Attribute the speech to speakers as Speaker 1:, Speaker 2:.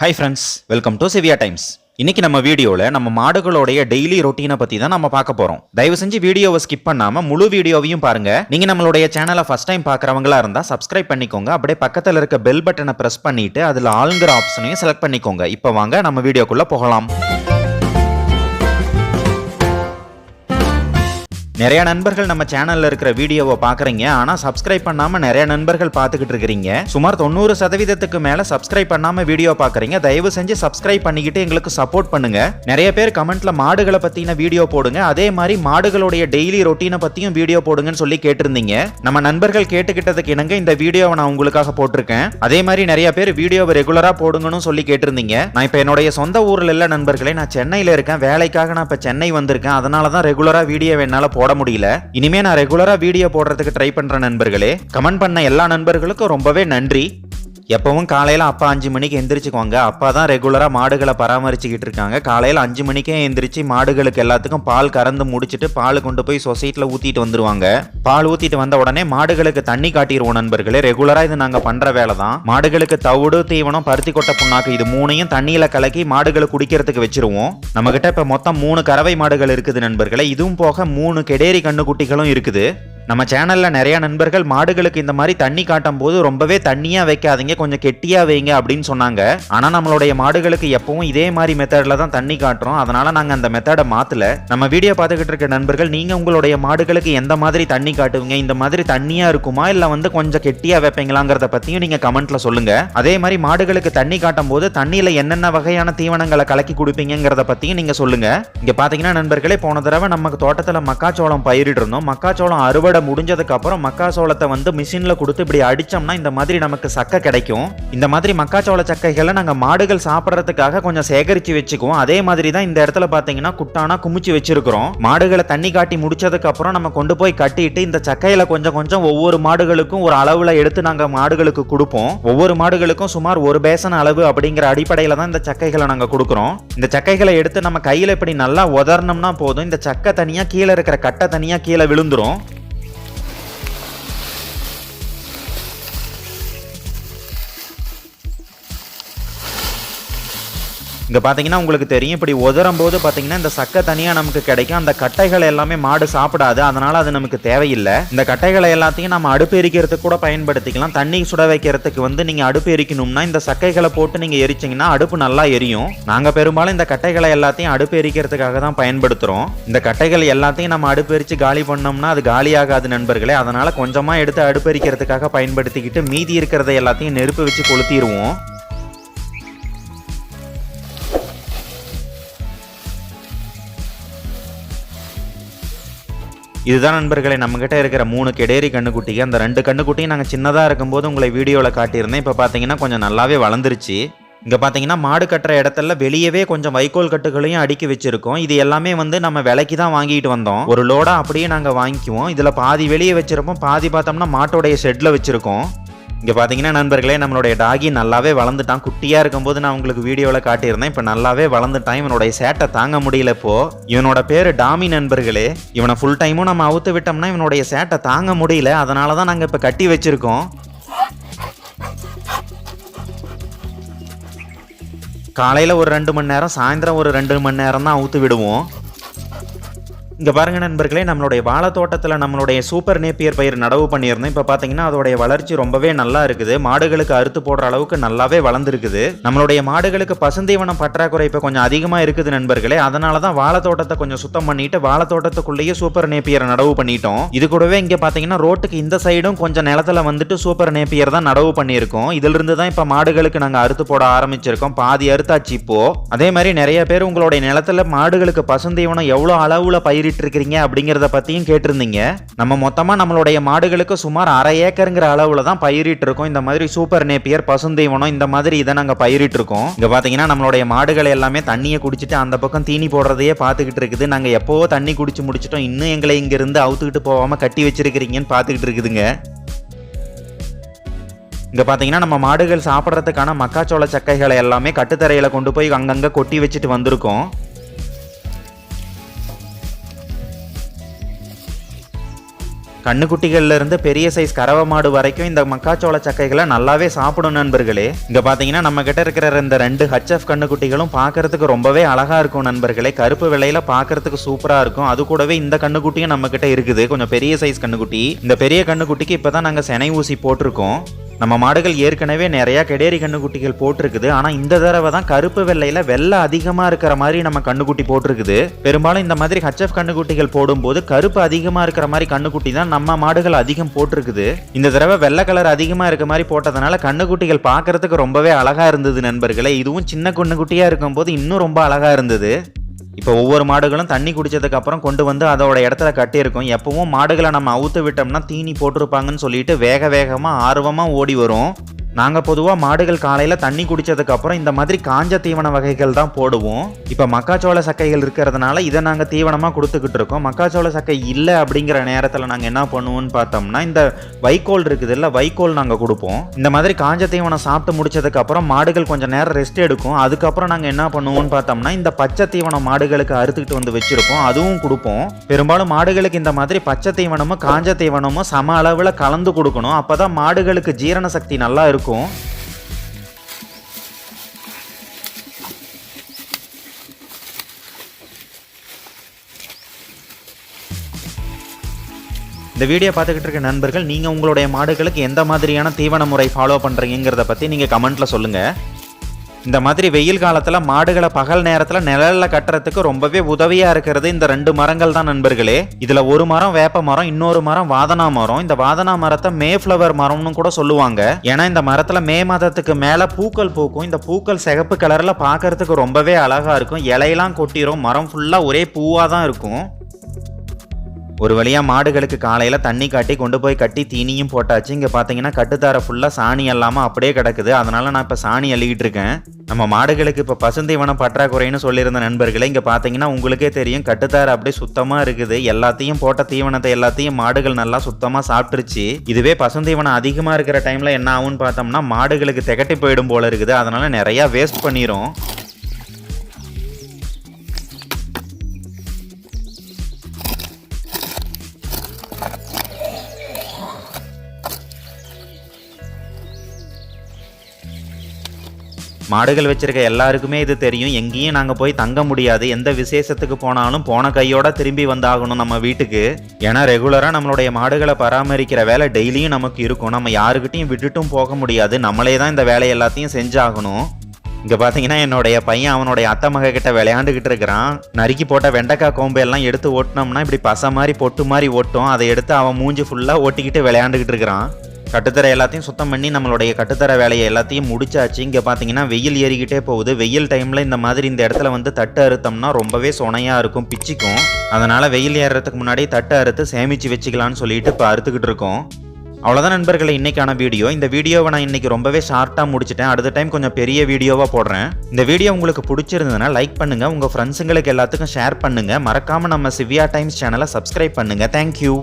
Speaker 1: Hi friends welcome to Siviya Times இன்னைக்கு நம்ம வீடியோவில் நம்ம மாடுகளோடைய டெய்லி ரொட்டீனை பற்றி தான் நம்ம பார்க்க போகிறோம் தயவு செஞ்சு வீடியோவை ஸ்கிப் பண்ணாமல் முழு வீடியோவையும் பாருங்க. நீங்கள் நம்மளுடைய சேனலை ஃபஸ்ட் டைம் பார்க்குறவங்களா இருந்தால் சப்ஸ்கிரைப் பண்ணிக்கோங்க. அப்படியே பக்கத்தில் இருக்க பெல் பட்டனை ப்ரெஸ் பண்ணிட்டு அதில் ஆளுங்கிற ஆப்ஷனையும் செலக்ட் பண்ணிக்கோங்க. இப்போ வாங்க நம்ம வீடியோக்குள்ளே போகலாம். நிறைய நண்பர்கள் நம்ம சேனல்ல இருக்கிற வீடியோவை பாக்குறீங்க ஆனா சப்ஸ்கிரைப் பண்ணாம நிறைய நண்பர்கள் பார்த்துக்கிட்டு இருக்கிறீங்க. சுமார் தொண்ணூறு சதவீதத்துக்கு மேல சப்ஸ்கிரைப் பண்ணாம வீடியோ பாக்குறீங்க தயவு செஞ்சு சப்ஸ்கிரைப் பண்ணிக்கிட்டு எங்களுக்கு சப்போர்ட் பண்ணுங்க. நிறைய பேர் கமெண்ட்ல மாடுகளை பத்தின வீடியோ போடுங்க. அதே மாதிரி மாடுகளுடைய டெய்லி ரொட்டீனை பத்தியும் வீடியோ போடுங்கன்னு சொல்லி கேட்டிருந்தீங்க. நம்ம நண்பர்கள் கேட்டுக்கிட்டதுக்கு இணங்க இந்த வீடியோவை நான் உங்களுக்காக போட்டிருக்கேன். அதே மாதிரி நிறைய பேர் வீடியோவை ரெகுலரா போடுங்கன்னு சொல்லி கேட்டிருந்தீங்க. நான் இப்ப என்னுடைய சொந்த ஊர்ல இல்ல நண்பர்களே நான் சென்னையில இருக்கேன். வேலைக்காக நான் இப்ப சென்னை வந்திருக்கேன். அதனால தான் ரெகுலரா வீடியோ என்னால போட முடியல. இனிமே நான் ரெகுலரா வீடியோ போடுறதுக்கு ட்ரை பண்ற நண்பர்களே கமெண்ட் பண்ண எல்லா நண்பர்களுக்கும் ரொம்பவே நன்றி. எப்பவும் காலையில் அப்பா அஞ்சு மணிக்கு எந்திரிச்சுக்குவாங்க. அப்பா தான் ரெகுலராக மாடுகளை பராமரிச்சுக்கிட்டு இருக்காங்க. காலையில் அஞ்சு மணிக்கே எந்திரிச்சு மாடுகளுக்கு எல்லாத்துக்கும் பால் கறந்து முடிச்சுட்டு பால் கொண்டு போய் சொசைட்டியில் ஊற்றிட்டு வந்துருவாங்க. பால் ஊற்றிட்டு வந்த உடனே மாடுகளுக்கு தண்ணி காட்டிடுவோம் நண்பர்களே. ரெகுலராக இது நாங்கள் பண்ணுற வேலை தான் மாடுகளுக்கு தவிடு தீவனம் பருத்தி கொட்டை புண்ணாக்கு இது மூணையும் தண்ணியில் கலக்கி மாடுகளை குடிக்கிறதுக்கு வச்சிருவோம். நம்மக்கிட்ட இப்போ மொத்தம் மூணு கறவை மாடுகள் இருக்குது நண்பர்களே. இதுவும் போக மூணு கெடேரி கண்ணுக்குட்டிகளும் இருக்குது. நம்ம சேனலில் நிறையா நண்பர்கள் மாடுகளுக்கு இந்த மாதிரி தண்ணி காட்டும் போது ரொம்பவே தண்ணியாக வைக்காதீங்க கொஞ்சம் கெட்டியாக வைங்க அப்படின்னு சொன்னாங்க. ஆனால் நம்மளுடைய மாடுகளுக்கு எப்பவும் இதே மாதிரி மெத்தடில் தான் தண்ணி காட்டுறோம். அதனால் நாங்கள் அந்த மெத்தடை மாற்றல நம்ம வீடியோ பார்த்துக்கிட்டு இருக்க நண்பர்கள் நீங்கள் உங்களுடைய மாடுகளுக்கு எந்த மாதிரி தண்ணி காட்டுவீங்க? இந்த மாதிரி தண்ணியாக இருக்குமா? இல்லை வந்து கொஞ்சம் கெட்டியாக வைப்பீங்களாங்கிறத பற்றியும் நீங்கள் கமெண்ட்டில் சொல்லுங்கள் அதே மாதிரி மாடுகளுக்கு தண்ணி காட்டும் போது தண்ணியில் என்னென்ன வகையான தீவனங்களை கலக்கி கொடுப்பீங்கிறத பற்றியும் நீங்கள் சொல்லுங்கள் இங்கே பார்த்தீங்கன்னா நண்பர்களே போன தடவை நமக்கு தோட்டத்தில் மக்காச்சோளம் பயிரிட்டு இருந்தோம் மக்காச்சோளம் அறுவடை முடிஞ்சதுக்கு அப்புறம் மக்காச்சோளத்தை வந்து மிஷின்ல கொடுத்து இப்படி அடிச்சோம்னா இந்த மாதிரி நமக்கு சக்கை கிடைக்கும். இந்த மாதிரி மக்காச்சோள சக்கைகளை நாங்கள் மாடுகள் சாப்பிட்றதுக்காக கொஞ்சம் சேகரிச்சு வச்சுக்குவோம். அதே மாதிரி தான் இந்த இடத்துல பார்த்தீங்கன்னா குட்டானா குமிச்சு வச்சிருக்கிறோம். மாடுகளை தண்ணி காட்டி முடிச்சதுக்கு அப்புறம் நம்ம கொண்டு போய் கட்டிட்டு இந்த சக்கையில கொஞ்சம் கொஞ்சம் ஒவ்வொரு மாடுகளுக்கும் ஒரு அளவுல எடுத்து நாங்கள் மாடுகளுக்கு கொடுப்போம். ஒவ்வொரு மாடுகளுக்கும் சுமார் ஒரு பேசன் அளவு அப்படிங்கிற அடிப்படையில தான் இந்த சக்கைகளை நாங்கள் கொடுக்குறோம். இந்த சக்கைகளை எடுத்து நம்ம கையில இப்படி நல்லா உதறணும்னா போதும். இந்த சக்கை தனியா கீழே இருக்கிற கட்டை தனியா கீழே விழுந்துரும். இங்கே பார்த்தீங்கன்னா உங்களுக்கு தெரியும் இப்படி உதரும் போது பார்த்தீங்கன்னா இந்த சக்கை தனியாக நமக்கு கிடைக்கும். அந்த கட்டைகளை எல்லாமே மாடு சாப்பிடாது அதனால் அது நமக்கு தேவையில்லை. இந்த கட்டைகளை எல்லாத்தையும் நம்ம அடுப்பு எரிக்கிறதுக்கு கூட பயன்படுத்திக்கலாம். தண்ணி சுட வைக்கிறதுக்கு வந்து நீங்கள் அடுப்பு எரிக்கணும்னா இந்த சக்கைகளை போட்டு நீங்கள் எரிச்சிங்கன்னா அடுப்பு நல்லா எரியும். நாங்கள் பெரும்பாலும் இந்த கட்டைகளை எல்லாத்தையும் அடுப்பு எரிக்கிறதுக்காக தான் பயன்படுத்துகிறோம் இந்த கட்டைகள் எல்லாத்தையும் நம்ம அடுப்பு எரித்து காலி பண்ணோம்னா அது காலியாகாது நண்பர்களே. அதனால் கொஞ்சமாக எடுத்து அடுப்பு எரிக்கிறதுக்காக பயன்படுத்திக்கிட்டு மீதி இருக்கிறத எல்லாத்தையும் நெருப்பு வச்சு கொளுத்திடுவோம். இதுதான் நண்பர்களே நம்மகிட்ட இருக்கிற மூணு கெடேரி கண்ணுக்குட்டிக்கு அந்த ரெண்டு கண்ணுக்குட்டியும் நாங்கள் சின்னதாக இருக்கும்போது உங்களை வீடியோவில் காட்டியிருந்தேன். இப்போ பார்த்தீங்கன்னா கொஞ்சம் நல்லாவே வளர்ந்துருச்சு. இங்கே பார்த்தீங்கன்னா மாடு கட்டுற இடத்துல வெளியவே கொஞ்சம் வைக்கோல் கட்டுகளையும் அடுக்கி வச்சிருக்கோம். இது எல்லாமே வந்து நம்ம விலைக்கு தான் வாங்கிட்டு வந்தோம். ஒரு லோடாக அப்படியே நாங்கள் வாங்கிக்குவோம். இதில் பாதி வெளியே வச்சிருப்போம். பாதி பார்த்தோம்னா மாட்டோடைய ஷெட்டில் வச்சுருக்கோம். இங்கே பார்த்தீங்கன்னா நண்பர்களே நம்மளுடைய டாகி நல்லாவே வளர்ந்துட்டான். குட்டியாக இருக்கும்போது நான் உங்களுக்கு வீடியோவில் காட்டியிருந்தேன். இப்போ நல்லாவே வளர்ந்துட்டான். இவனுடைய சேட்டை தாங்க முடியல இப்போ. இவனோட பேர் டாமி நண்பர்களே. இவனை ஃபுல் டைமும் நம்ம அவுத்து விட்டோம்னா இவனுடைய சேட்டை தாங்க முடியல. அதனால தான் நாங்கள் இப்போ கட்டி வச்சுருக்கோம். காலையில் ஒரு ரெண்டு மணி நேரம் சாயந்தரம் ஒரு ரெண்டு மணி நேரம் தான் அவுத்து விடுவோம். இங்கே பாருங்க நண்பர்களே நம்மளுடைய வாழை தோட்டத்தில் நம்மளுடைய சூப்பர் நேப்பியர் பயிர் நடவு பண்ணியிருந்தோம். இப்போ பார்த்தீங்கன்னா அதோடைய வளர்ச்சி ரொம்பவே நல்லா இருக்குது. மாடுகளுக்கு அறுத்து போடுற அளவுக்கு நல்லாவே வளர்ந்துருக்குது. நம்மளுடைய மாடுகளுக்கு பசுந்தீவனம் பற்றாக்குறை இப்போ கொஞ்சம் அதிகமாக இருக்குது நண்பர்களே. அதனால தான் வாழை தோட்டத்தை கொஞ்சம் சுத்தம் பண்ணிட்டு வாழை தோட்டத்துக்குள்ளேயே சூப்பர் நேப்பியர் நடவு பண்ணிட்டோம். இது கூடவே இங்கே பார்த்தீங்கன்னா ரோட்டுக்கு இந்த சைடும் கொஞ்சம் நிலத்துல வந்துட்டு சூப்பர் நேப்பியர் தான் நடவு பண்ணியிருக்கோம். இதிலிருந்து தான் இப்போ மாடுகளுக்கு நாங்கள் அறுத்து போட ஆரம்பிச்சிருக்கோம். பாதி அறுத்தாச்சு இப்போ. அதே மாதிரி நிறைய பேர் உங்களுடைய நிலத்துல மாடுகளுக்கு பசுந்தீவனம் எவ்வளோ அளவில் பயிர் தேடிட்டு இருக்கிறீங்க அப்படிங்கிறத பத்தியும் கேட்டிருந்தீங்க. நம்ம மொத்தமா நம்மளுடைய மாடுகளுக்கு சுமார் அரை ஏக்கருங்கிற அளவுல தான் பயிரிட்டு இருக்கோம் இந்த மாதிரி சூப்பர் நேப்பியர் பசுந்தீவனம் இந்த மாதிரி இதை நாங்க பயிரிட்டு இருக்கோம் இங்க பாத்தீங்கன்னா நம்மளுடைய மாடுகள் எல்லாமே தண்ணியை குடிச்சிட்டு அந்த பக்கம் தீனி போடுறதையே பார்த்துக்கிட்டு இருக்குது. நாங்க எப்போவோ தண்ணி குடிச்சு முடிச்சிட்டோம். இன்னும் எங்களை இங்க இருந்து அவுத்துக்கிட்டு போகாம கட்டி வச்சிருக்கிறீங்கன்னு பார்த்துக்கிட்டு இருக்குதுங்க. இங்க பாத்தீங்கன்னா நம்ம மாடுகள் சாப்பிட்றதுக்கான மக்காச்சோள சக்கைகளை எல்லாமே கட்டுத்தரையில கொண்டு போய் அங்கங்க கொட்டி வச்சுட்டு வந்திருக்கோம். கண்ணுக்குட்டிகள்ல இருந்து பெரிய சைஸ் கறவை மாடு வரைக்கும் இந்த மக்காச்சோள சக்கைகளை நல்லாவே சாப்பிடும் நண்பர்களே. இங்க பாத்தீங்கன்னா நம்ம கிட்ட இருக்கிற இந்த ரெண்டு ஹச்எஃப் கண்ணுக்குட்டிகளும் பார்க்கறதுக்கு ரொம்பவே அழகா இருக்கும் நண்பர்களே. கருப்பு விலையில பார்க்கறதுக்கு சூப்பரா இருக்கும். அது கூடவே இந்த கண்ணுக்குட்டியும் நம்ம கிட்ட இருக்குது. கொஞ்சம் பெரிய சைஸ் கண்ணுக்குட்டி. இந்த பெரிய கண்ணுக்குட்டிக்கு இப்பதான் நாங்க செனை ஊசி போட்டிருக்கோம். நம்ம மாடுகள் ஏற்கனவே நிறையா கெடேரி கண்ணுக்குட்டிகள் போட்டிருக்குது. ஆனால் இந்த தடவை தான் கருப்பு வெள்ளையில் வெள்ளை அதிகமாக இருக்கிற மாதிரி நம்ம கண்ணுக்குட்டி போட்டிருக்குது. பெரும்பாலும் இந்த மாதிரி ஹச்எஃப் கண்ணுக்குட்டிகள் போடும்போது கருப்பு அதிகமாக இருக்கிற மாதிரி கண்ணுக்குட்டி தான் நம்ம மாடுகள் அதிகம் போட்டிருக்குது. இந்த தடவை வெள்ளை கலர் அதிகமாக இருக்க மாதிரி போட்டதுனால கண்ணுக்குட்டிகள் பார்க்கறதுக்கு ரொம்பவே அழகாக இருந்தது நண்பர்களே. இதுவும் சின்ன கண்ணுக்குட்டியாக இருக்கும்போது இன்னும் ரொம்ப அழகாக இருந்தது. இப்போ ஒவ்வொரு மாடுகளும் தண்ணி குடித்ததுக்கப்புறம் கொண்டு வந்து அதோட இடத்துல கட்டியிருக்கும். எப்பவும் மாடுகளை நம்ம அவுத்து விட்டோம்னா தீனி போட்டிருப்பாங்கன்னு சொல்லிட்டு வேக வேகமாக ஆர்வமாக ஓடி வரும். நாங்கள் பொதுவாக மாடுகள் காலையில் தண்ணி குடித்ததுக்கப்புறம் இந்த மாதிரி காஞ்ச தீவன வகைகள் தான் போடுவோம். இப்போ மக்காச்சோள சக்கைகள் இருக்கிறதுனால இதை நாங்கள் தீவனமாக கொடுத்துக்கிட்டு இருக்கோம். மக்காச்சோள சக்கை இல்லை அப்படிங்கிற நேரத்தில் நாங்கள் என்ன பண்ணுவோம்னு பார்த்தோம்னா இந்த வைக்கோல் இருக்குது இல்லை வைக்கோல் நாங்கள் கொடுப்போம். இந்த மாதிரி காஞ்ச தீவனம் சாப்பிட்டு முடிச்சதுக்கப்புறம் மாடுகள் கொஞ்சம் நேரம் ரெஸ்ட் எடுக்கும். அதுக்கப்புறம் நாங்கள் என்ன பண்ணுவோம்னு பார்த்தோம்னா இந்த பச்சை தீவனம் மாடுகளுக்கு அறுத்துக்கிட்டு வந்து வச்சுருப்போம். அதுவும் கொடுப்போம். பெரும்பாலும் மாடுகளுக்கு இந்த மாதிரி பச்சை தீவனமும் காஞ்ச தீவனமும் சம அளவில் கலந்து கொடுக்கணும். அப்போ தான் மாடுகளுக்கு ஜீரண சக்தி நல்லா இருக்கும். இந்த வீடியோ பார்த்துக்கிட்டு இருக்க நண்பர்கள் நீங்கள் உங்களுடைய மாடுகளுக்கு எந்த மாதிரியான தீவன முறை ஃபாலோ பண்ணுறீங்கிறத பற்றி நீங்கள் கமெண்ட்டில் சொல்லுங்கள் இந்த மாதிரி வெயில் காலத்தில் மாடுகளை பகல் நேரத்தில் நிழலில் கட்டுறதுக்கு ரொம்பவே உதவியாக இருக்கிறது இந்த ரெண்டு மரங்கள் தான் நண்பர்களே. இதில் ஒரு மரம் வேப்ப மரம் இன்னொரு மரம் வாதனா மரம். இந்த வாதனா மரத்தை மே ஃப்ளவர் மரம்னு கூட சொல்லுவாங்க. ஏன்னா இந்த மரத்தில் மே மாதத்துக்கு மேலே பூக்கள் பூக்கும். இந்த பூக்கள் சிகப்பு கலரில் பார்க்கறதுக்கு ரொம்பவே அழகாக இருக்கும். இலையெல்லாம் கொட்டிடும் மரம் ஃபுல்லாக ஒரே பூவாக தான் இருக்கும். ஒரு வழியாக மாடுகளுக்கு காலையில் தண்ணி காட்டி கொண்டு போய் கட்டி தீனியும் போட்டாச்சு. இங்கே பார்த்தீங்கன்னா கட்டுத்தார ஃபுல்லாக சாணி இல்லாமல் அப்படியே கிடக்குது. அதனால நான் இப்போ சாணி அள்ளிக்கிட்டு இருக்கேன். நம்ம மாடுகளுக்கு இப்போ பசுந்தீவனம் பற்றாக்குறைன்னு சொல்லியிருந்த நண்பர்களே இங்கே பார்த்தீங்கன்னா உங்களுக்கே தெரியும். கட்டுத்தார அப்படியே சுத்தமாக இருக்குது. எல்லாத்தையும் போட்ட தீவனத்தை எல்லாத்தையும் மாடுகள் நல்லா சுத்தமாக சாப்பிட்டுருச்சு. இதுவே பசுந்தீவனம் அதிகமாக இருக்கிற டைமில் என்ன ஆகும்னு பார்த்தோம்னா மாடுகளுக்கு திகட்டி போயிடும் போல இருக்குது. அதனால நிறையா வேஸ்ட் பண்ணிரும். மாடுகள் வச்சிருக்க எல்லாருக்குமே இது தெரியும். எங்கேயும் நாங்கள் போய் தங்க முடியாது. எந்த விசேஷத்துக்கு போனாலும் போன கையோட திரும்பி வந்தாகணும் நம்ம வீட்டுக்கு. ஏன்னா ரெகுலராக நம்மளுடைய மாடுகளை பராமரிக்கிற வேலை டெய்லியும் நமக்கு இருக்கும். நம்ம யாருக்கிட்டையும் விட்டுட்டும் போக முடியாது. நம்மளே தான் இந்த வேலை எல்லாத்தையும் செஞ்சாகணும். இங்கே பார்த்தீங்கன்னா என்னுடைய பையன் அவனுடைய அத்தை மக கிட்ட விளையாண்டுக்கிட்டு இருக்கிறான். நறுக்கி போட்ட வெண்டைக்காய் கோம்பை எல்லாம் எடுத்து ஓட்டினோம்னா இப்படி பசை மாதிரி பொட்டு மாதிரி ஓட்டும். அதை எடுத்து அவன் மூஞ்சி ஃபுல்லாக ஓட்டிக்கிட்டு விளையாண்டுக்கிட்டு இருக்கிறான். கட்டுத்தரை எல்லாத்தையும் சுத்தம் பண்ணி நம்மளுடைய கட்டுத்தர வேலையை எல்லாத்தையும் முடிச்சாச்சு. இங்கே பார்த்தீங்கன்னா வெயில் ஏறிக்கிட்டே போகுது. வெயில் டைமில் இந்த மாதிரி இந்த இடத்துல வந்து தட்டு அறுத்தம்னா ரொம்பவே சொனையாக இருக்கும் பிச்சிக்கும். அதனால் வெயில் ஏறுறதுக்கு முன்னாடி தட்டு அறுத்து சேமித்து வச்சுக்கலான்னு சொல்லிட்டு இப்போ அறுத்துக்கிட்டு இருக்கோம். அவ்வளோதான் நண்பர்களே இன்னைக்கான வீடியோ. இந்த வீடியோவை நான் இன்னைக்கு ரொம்பவே ஷார்ட்டாக முடிச்சிட்டேன். அடுத்த டைம் கொஞ்சம் பெரிய வீடியோவாக போடுறேன். இந்த வீடியோ உங்களுக்கு பிடிச்சிருந்ததுன்னா லைக் பண்ணுங்கள் உங்கள் ஃப்ரெண்ட்ஸுங்களுக்கு எல்லாத்துக்கும் ஷேர் பண்ணுங்கள் மறக்காமல் நம்ம சிவியா டைம்ஸ் சேனலை சப்ஸ்கிரைப் பண்ணுங்கள் தேங்க்யூ